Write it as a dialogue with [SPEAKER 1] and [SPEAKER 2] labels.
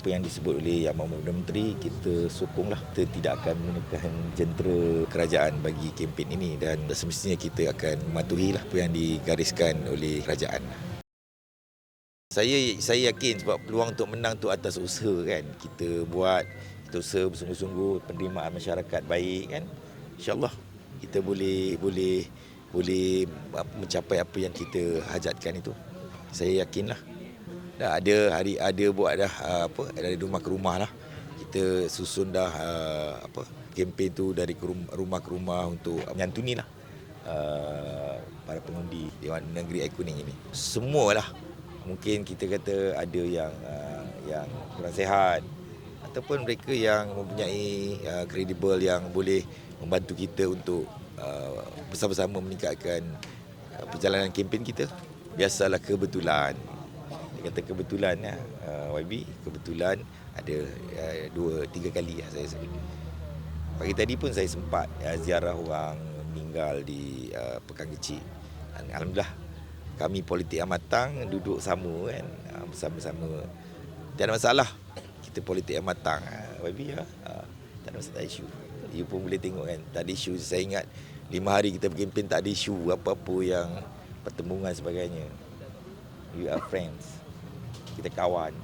[SPEAKER 1] apa yang disebut oleh Yang Perdana Menteri kita sokonglah kita tidak akan menggunakan jentera kerajaan bagi kempen ini dan semestinya kita akan mematuhilah apa yang digariskan oleh kerajaan. Saya saya yakin sebab peluang untuk menang tu atas usaha kan. Kita buat kita usaha bersungguh-sungguh penerimaan masyarakat baik kan. InsyaAllah kita boleh boleh boleh mencapai apa yang kita hajatkan itu. Saya yakinlah. Dah ada hari ada buat dah uh, apa dari rumah ke rumah lah. Kita susun dah uh, apa kempen tu dari rumah, ke rumah untuk menyantuni lah uh, para pengundi Dewan Negeri Air Kuning ini. Semualah mungkin kita kata ada yang yang kurang sihat ataupun mereka yang mempunyai kredibel yang boleh membantu kita untuk bersama-sama meningkatkan perjalanan kempen kita biasalah kebetulan dia kata kebetulan ya. Uh, YB kebetulan ada uh, dua tiga kali ya saya sebut pagi tadi pun saya sempat uh, ziarah orang meninggal di uh, Pekan Kecil. Dan alhamdulillah kami politik yang matang duduk sama kan. Uh, bersama-sama. Tiada masalah. Kita politik yang matang. Uh, YB ya. Uh, tak ada masalah isu. You pun boleh tengok kan. Tak ada isu. Saya ingat lima hari kita berkempen tak ada isu apa-apa yang pertemuan sebagainya. We are friends kita kawan